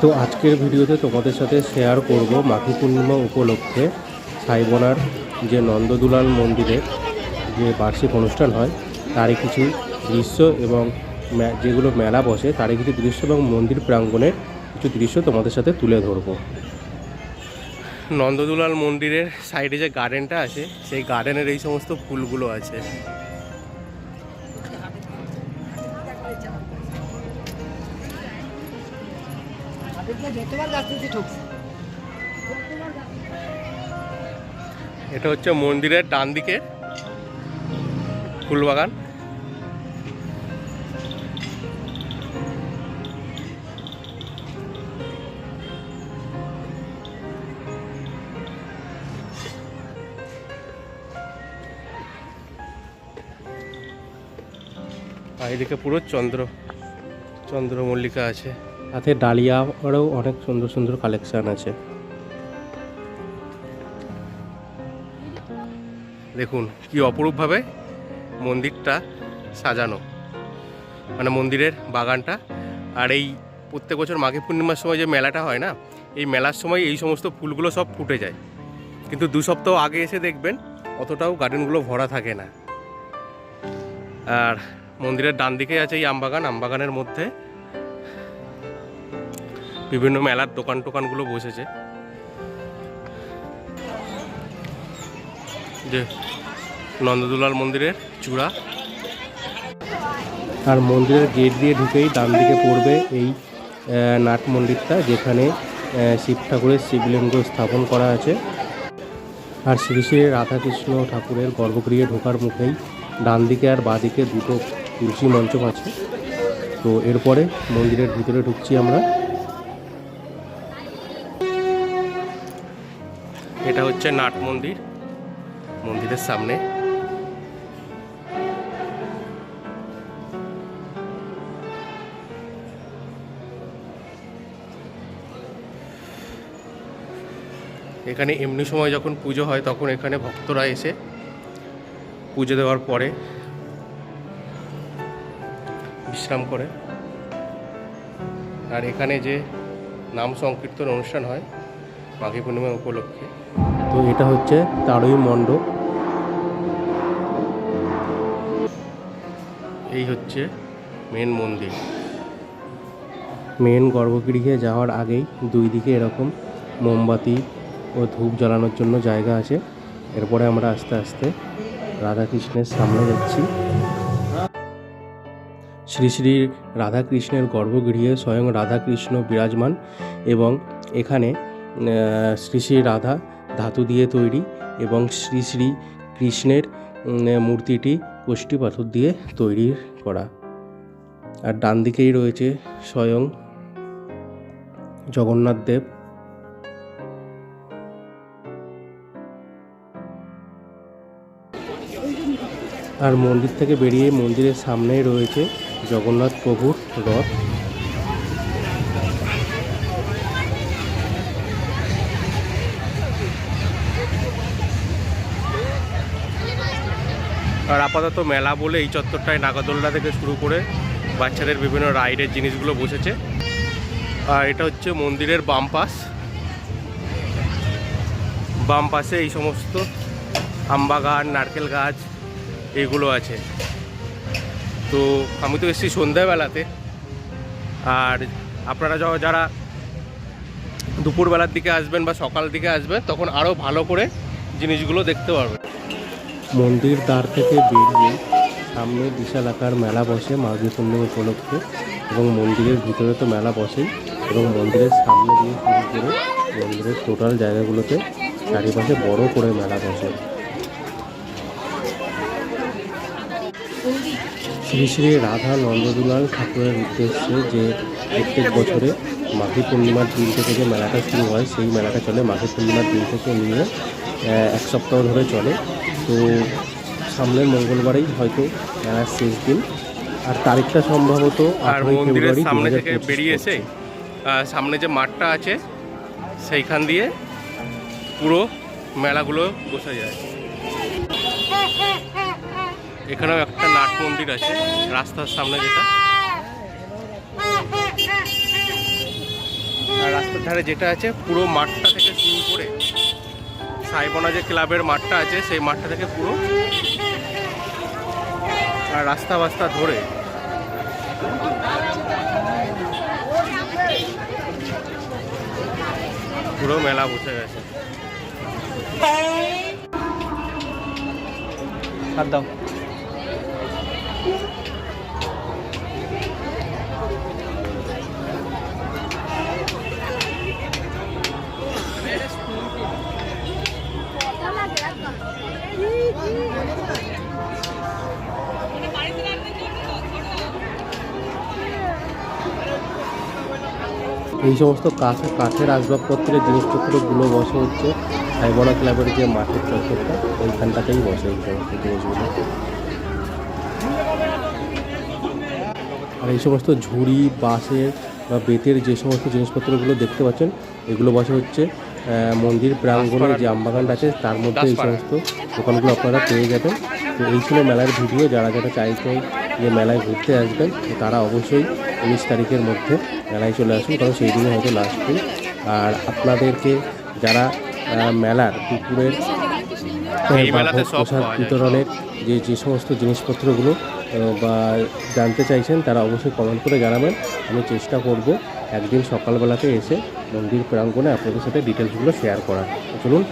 তো আজকের ভিডিওতে তোমাদের সাথে শেয়ার করব মাঘী পূর্ণিমা উপলক্ষে সাইবনার যে নন্দদুলাল মন্দিরের যে বার্ষিক অনুষ্ঠান হয়, তারই কিছু দৃশ্য এবং যেগুলো মেলা বসে, তারই কিছু দৃশ্য এবং মন্দির প্রাঙ্গণের কিছু দৃশ্য তোমাদের সাথে তুলে ধরবো। নন্দদুলাল মন্দিরের সাইডে যে গার্ডেনটা আছে, সেই গার্ডেনের এই সমস্ত ফুলগুলো আছে। এটা হচ্ছে মন্দিরের ডান দিকে ফুলবাগান। আর এদিকে পুরো চন্দ্র চন্দ্রমল্লিকা আছে। সাথে ডালিয়া আরও অনেক সুন্দর সুন্দর কালেকশান আছে। দেখুন, কি অপরূপভাবে মন্দিরটা সাজানো। মানে মন্দিরের বাগানটা। আর এই প্রত্যেক বছর মাঘী পূর্ণিমার সময় যে মেলাটা হয় না, এই মেলার সময় এই সমস্ত ফুলগুলো সব ফুটে যায়। কিন্তু দু সপ্তাহ আগে এসে দেখবেন, অতটাও গার্ডেনগুলো ভরা থাকে না। আর মন্দিরের ডান দিকে আছে এই আমবাগান। আমবাগানের মধ্যে বিভিন্ন মেলার দোকান টোকানগুলো বসেছে। যে নন্দদুলাল মন্দিরের চূড়া। আর মন্দিরের গেট দিয়ে ঢুকেই ডান দিকে পড়বে এই নাট মন্দিরটা, যেখানে শিব ঠাকুরের শিবলিঙ্গ স্থাপন করা আছে। আর শ্রী শ্রী রাধাকৃষ্ণ ঠাকুরের গর্ভগৃহে ঢোকার মুখেই ডান দিকে আর বাঁ দিকে দুটো তুলসী মঞ্চ আছে। তো এরপরে মন্দিরের ভিতরে ঢুকছি আমরা। এটা হচ্ছে নাট মন্দির, মন্দিরের সামনে। এখানে এমনি সময় যখন পুজো হয়, তখন এখানে ভক্তরা এসে পুজো দেওয়ার পরে বিশ্রাম করে। আর এখানে যে নাম সংকীর্তন অনুষ্ঠান হয়, মাঘী পূর্ণিমা উপলক্ষে। তো এটা হচ্ছে তারই মণ্ডপ। এই হচ্ছে মেন মন্দির। মেন গর্ভগৃহে যাওয়ার আগেই দুই দিকে এরকম মোমবাতি ও ধূপ জ্বালানোর জন্য জায়গা আছে। এরপরে আমরা আস্তে আস্তে রাধাকৃষ্ণের সামনে যাচ্ছি। শ্রী শ্রী রাধাকৃষ্ণের গর্ভগৃহে স্বয়ং রাধাকৃষ্ণ বিরাজমান এবং এখানে শ্রী শ্রী রাধা ধাতু দিয়ে তৈরি এবং শ্রী শ্রী কৃষ্ণের মূর্তিটি কোষ্ঠী পাথর দিয়ে তৈরি করা। আর ডান দিকেই রয়েছে স্বয়ং জগন্নাথ দেব। আর মন্দির থেকে বেরিয়ে মন্দিরের সামনেই রয়েছে জগন্নাথ প্রভুর রথ। আর আপাতত মেলা বলে এই চত্বরটায় নাগাদোল্লা থেকে শুরু করে বাচ্চাদের বিভিন্ন রাইডের জিনিসগুলো বসেছে। আর এটা হচ্ছে মন্দিরের বাম পাশ। বাম পাশে এই সমস্ত আম্বা আমবাগান নারকেল গাছ, এগুলো আছে। তো আমি তো এসেছি সন্ধ্যাবেলাতে। আর আপনারা যারা দুপুরবেলার দিকে আসবেন বা সকাল দিকে আসবেন, তখন আরও ভালো করে জিনিসগুলো দেখতে পারবেন। মন্দির দ্বার থেকে বেরিয়ে সামনে বিশাল আকার মেলা বসে মাঘী পূর্ণিমা উপলক্ষে এবং মন্দিরের ভিতরে তো মেলা বসেই এবং মন্দিরের সামনে দিয়ে শুরু করে মন্দিরের টোটাল জায়গাগুলোতে চারিপাশে বড় করে মেলা বসে। শ্রী শ্রী রাধা নন্দদুলাল ঠাকুরের উদ্দেশ্যে যে প্রত্যেক বছরে মাঘী পূর্ণিমার দিন থেকে যে মেলাটা শুরু হয়, সেই মেলাটা চলে মাঘী পূর্ণিমার দিন থেকে নিয়ে এক সপ্তাহ ধরে চলে। তো সামনের মঙ্গলবারেই হয়তো মেলার শেষ দিন। আর তারিখটা সম্ভবত আর মন্দিরের সামনে থেকে বেরিয়ে এসে আহ, সামনে যে মাঠটা আছে সেইখান দিয়ে পুরো মেলাগুলো বসে যায়। এখানেও একটা নাট মন্দির আছে রাস্তার সামনে যেটা। আর রাস্তার ধারে যেটা আছে পুরো মাঠটা থেকে শুরু করে সাইবনা যে ক্লাবের মাঠটা আছে, সেই মাঠটা থেকে পুরো আর রাস্তা বাস্তা ধরে। পুরো মেলা বসে গেছে। হাত দাও। এই সমস্ত কাঠ কাঠের আসবাবপত্রের জিনিসপত্রগুলো বসে হচ্ছে। সাইবনা ক্লাবের যে মাঠের চত্বরটা ওইখানটাতেই বসে এই সমস্ত জিনিসগুলো। আর এই সমস্ত ঝুড়ি বাঁশের বা বেতের যে সমস্ত জিনিসপত্রগুলো দেখতে পাচ্ছেন এগুলো বসে হচ্ছে। মন্দির প্রাঙ্গণে যে আমবাগানটা আছে তার মধ্যে এই সমস্ত দোকানগুলো আপনারা পেয়ে যাবেন। তো এই ছিল মেলার ভিডিও যারা যারা চাইছেন যে মেলায় ঘুরতে আসবেন তারা অবশ্যই উনিশ তারিখের মধ্যে মেলায় চলে আসুন কারণ সেই দিনে হয়তো লাস্ট দিন আর আপনাদেরকে যারা মেলার দুপুরের প্রসাদ বিতরণের যে যে সমস্ত জিনিসপত্রগুলো বা জানতে চাইছেন তারা অবশ্যই কমেন্ট করে জানাবেন। আমি চেষ্টা করব একদিন সকালবেলাতে এসে মন্দির প্রাঙ্গণে আপনাদের সাথে ডিটেলসগুলো শেয়ার করার। চলুন